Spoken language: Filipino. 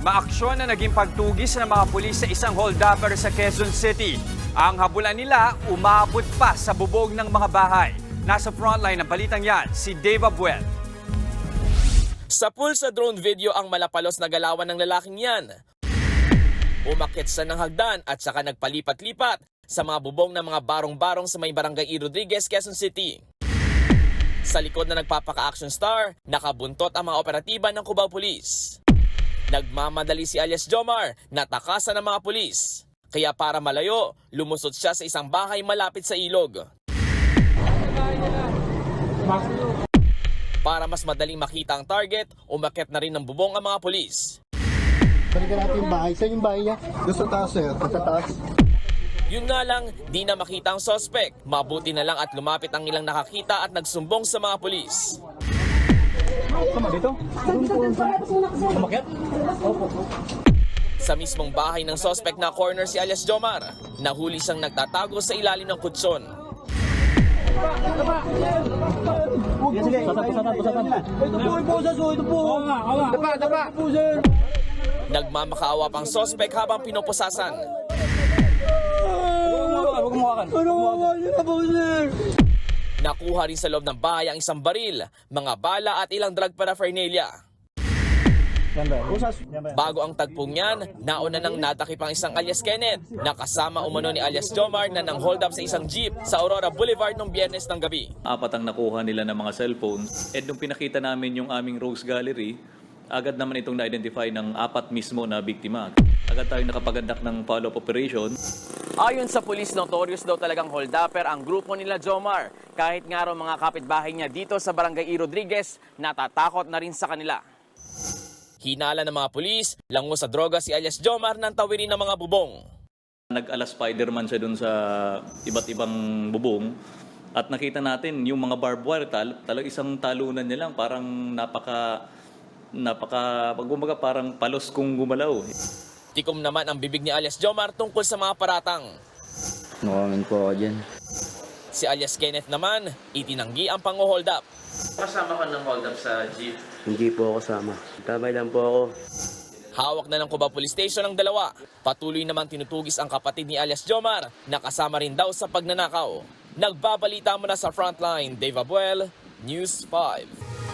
Maaksyon na naging pagtugis ng mga pulis sa isang holdupper sa Quezon City. Ang habulan nila umabot pa sa bubog ng mga bahay. Nasa frontline ng balitang yan, si Dave Abuel. Sa pool sa drone video ang malapalos na galawan ng lalaking yan. Umakit siya ng hagdan at saka nagpalipat-lipat sa mga bubong ng mga barong-barong sa may barangay E. Rodriguez, Quezon City. Sa likod na nagpapaka-action star, nakabuntot ang mga operatiba ng Cubao Police. Nagmamadali si alias Jomar, natakasan ng mga pulis. Kaya para malayo, lumusot siya sa isang bahay malapit sa ilog. Para mas madaling makita ang target, umakyat na rin ng bubong ang mga pulis. Balikan natin yung bahay. Saan yung bahay niya? Doon sa taas, sir. Sa taas. Yun nga lang, di na makita ang suspect. Mabuti na lang at lumapit ang ilang nakakita at nagsumbong sa mga pulis. Sa mismong bahay ng suspect na corner si alias Jomar, nahuli siyang nagtatago sa ilalim ng kutson. Nagmamakaawa pang suspect habang pinupusasan. Nakuha rin sa loob ng bahay ang isang baril, mga bala at ilang drug paraphernalia. Bago ang tagpong yan, nauna nang natakip ang isang alias Kenneth, nakasama umano ni alias Jomar na nang hold up sa isang jeep sa Aurora Boulevard noong biyernes ng gabi. apat ang nakuha nila ng mga cellphone. And nung pinakita namin yung aming Rose Gallery, agad naman itong na-identify ng apat mismo na biktima. Agad tayo nakapagandak ng follow-up operation. Ayon sa pulis, notorious daw talagang holdupper ang grupo nila Jomar. Kahit nga raw mga kapitbahay niya dito sa Barangay E. Rodriguez, natatakot na rin sa kanila. Hinala ng mga pulis, lango sa droga si alias Jomar ng tawirin ng mga bubong. Nag-ala Spider-Man siya dun sa iba't ibang bubong. At nakita natin yung mga barbed wire, tal talagang isang talunan niya lang, parang napaka, napaka, pag gumaga, parang palos kung gumalaw. Tikom naman ang bibig ni alias Jomar tungkol sa mga paratang. No comment po ako dyan. Si alias Kenneth naman, itinanggi ang pang-hold up. Kasama ka ng hold up sa jeep. Hindi po ako kasama. Tabay lang po ako. Hawak na ng Cubao Police Station ang dalawa. Patuloy namang tinutugis ang kapatid ni alias Jomar na kasama rin daw sa pagnanakaw. Nagbabalita muna sa frontline, Dave Abuel, News 5.